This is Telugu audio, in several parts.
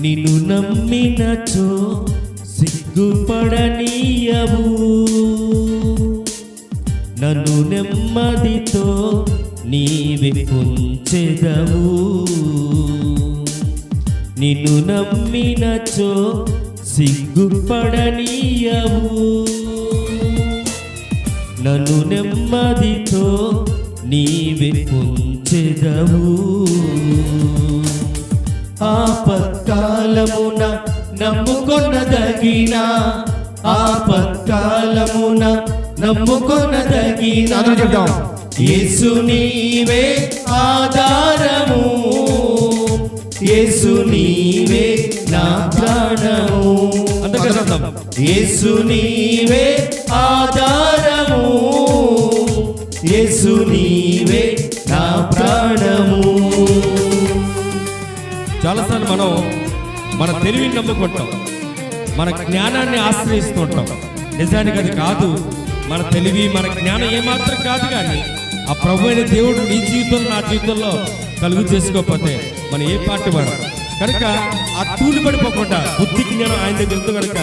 నిన్ను నమ్మినచో సిగ్గుపడనీయవు. నన్ను నెమ్మదితో నీవే పుంచెదవు నిన్ను నమ్మినచో సిగ్గుపడనీయవు. నన్ను నెమ్మదితో నీవే ఉంచెదవు. ఆపత్కాలమున నమ్ముకొనదగిన ఆపత్కాలమున నమ్ముకొనదగిన చెప్దాం. యేసు నీవే ఆధారము యేసు నీవే నా ప్రాణము. యేసు నీవే ఆధారము యేసు నీవే నా ప్రాణము చాలాసార్లు మనం మన తెలివిని నమ్ముకుంటాం మన జ్ఞానాన్ని ఆశ్రయిస్తుంటాం. నిజానికి అది కాదు. మన తెలివి మన జ్ఞానం ఏమాత్రం కాదు కానీ ఆ ప్రభు అయిన దేవుడు నీ జీవితంలో నా జీవితంలో కలుగు చేసుకోకపోతే మన ఏ పార్టీ వాడు కనుక ఆ తూలి పడిపోకుండా బుద్ధి జ్ఞానం ఆయన దగ్గర ఉంది కనుక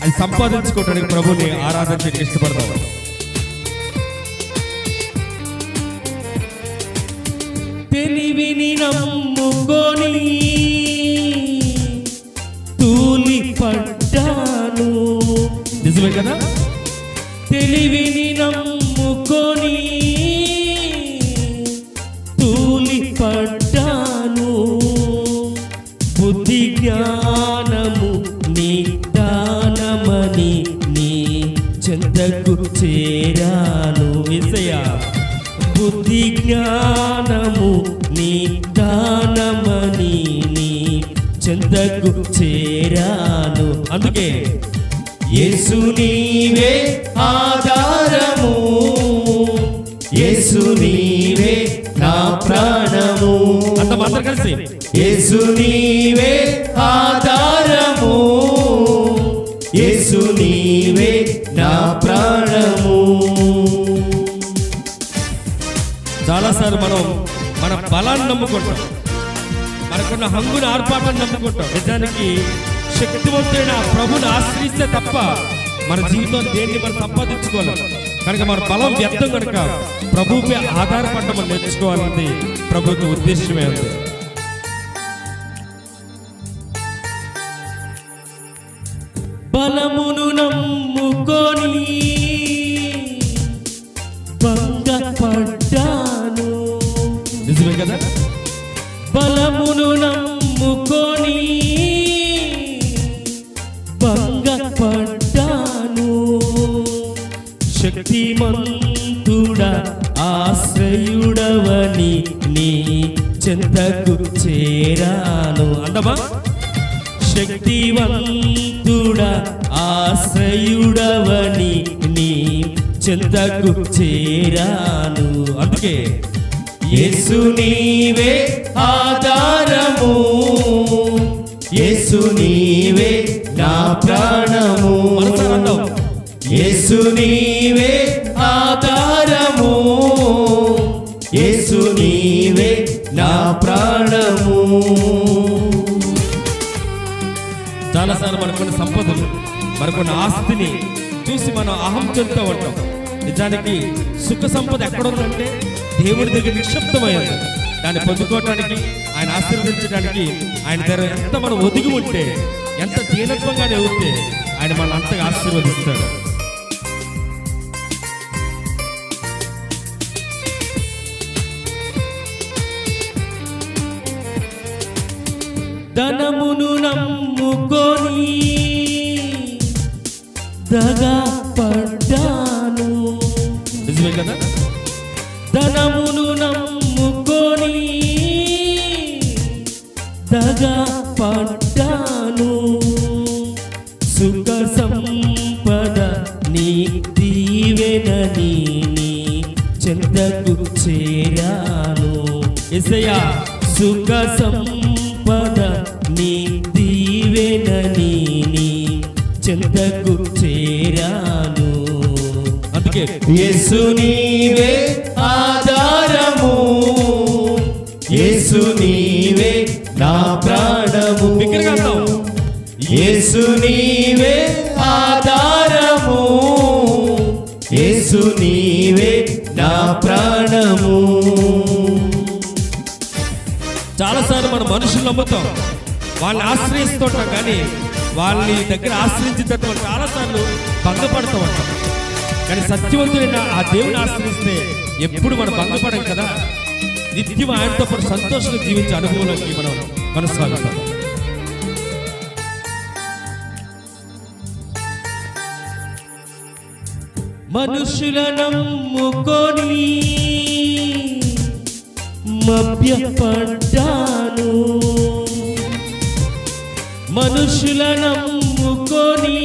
అది సంపాదించుకోవడానికి ప్రభుని ఆరాధించడానికి ఇష్టపడతాం తెలివిని నమ్ముకొని తెలివే కదా? తెలివిని నమ్ముకొని తూలి పడ్డాను. బుద్ధి జ్ఞానము నీ దానమని నీ చెంతకు చేరాను విజయ బుద్ధి జ్ఞానము నీ దానమని నీ చెంతకు చేరాను. అందుకే యేసు నీవే ఆధారము. యేసు నీవే నా ప్రాణము. అంత మాత్రం కలిసి. యేసు నీవే ఆధారము. యేసు నీవే నా ప్రాణము. చాలాసార్లు మనం మన బలాన్ని నమ్ముకుంటాం. మనకున్న హంగుని ఆర్పాటాన్ని నమ్ముకుంటాం. నిజానికి శక్తివంతుడైన ప్రభుని ఆశ్రయిస్తే తప్ప మన జీవితం దేన్ని మనం సంపాదించుకోలేం కనుక మన బలం వ్యర్థం కనుక ప్రభుపై ఆధారపడడం మనం నేర్చుకోవాలన్నది ప్రభుత్వ ఉద్దేశమే ఉంది బలమును నమ్ముకొని భంగపడ్డాను. నిజమే కదా? బలమును నమ్ముకొని శక్తిమంతుడ ఆశ్రయుడవని నీ చెంతకు చేరాను. అందమా శక్తివంతుడా ఆశ్రయుడవని నీ చెంతకు చేరాను. అందుకే యేసు నీవే ఆధారము. యేసు నీవే నా ప్రాణము. మనసారా యేసు నీవే ఆధారము. యేసు నీవే నా ప్రాణము. చాలాసార్లు మనకున్న సంపదలు మనకున్న ఆస్తిని చూసి మనం అహం చెందుతూ ఉంటాం. నిజానికి సుఖ సంపద ఎక్కడ ఉందంటే దేవుడి దగ్గర నిక్షిప్తమైంది దాన్ని పొందుకోవటానికి ఆయన ఆశీర్వదించడానికి ఆయన దగ్గర ఎంత మనం ఒదిగి ఉంటే ఎంత దీనత్వంగా ఎదిగితే ఆయన మనల్ని అంతగా ఆశీర్వదిస్తాడు. ధనమును నమ్ముకొని దగా పడ్డాను. కదా? ధనమును నమ్ముకొని దగా పడ్డాను. సుఖ సంపద నీ దీవెనని నీ చెంతకు చేరాను. ఎసయా సుఖ సంపద చెంతకు చేరాను. అందుకే యేసు నీవే ఆధారము. యేసు నీవే నా ప్రాణము. యేసు నీవే ఆధారము. యేసు నీవే నా ప్రాణము. చాలాసార్లు మన మనుషులు నమ్ముతాం. వాళ్ళని ఆశ్రయిస్తుంటాం కానీ వాళ్ళని దగ్గర ఆశ్రయించేటటువంటి చాలాసార్లు భంగపడుతూ ఉంటాం కానీ సత్యవంతుడైన ఆ దేవుని ఆశ్రయిస్తే ఎప్పుడు మనం భంగపడం కదా? నిత్యం ఆయనతో పాటు సంతోషంగా జీవించే అనుభవంలోకి మనం కొనసాగుతాం. మనుషుల నమ్ముకొని మభ్యపడ్డా మనుషుల నమ్ముకొని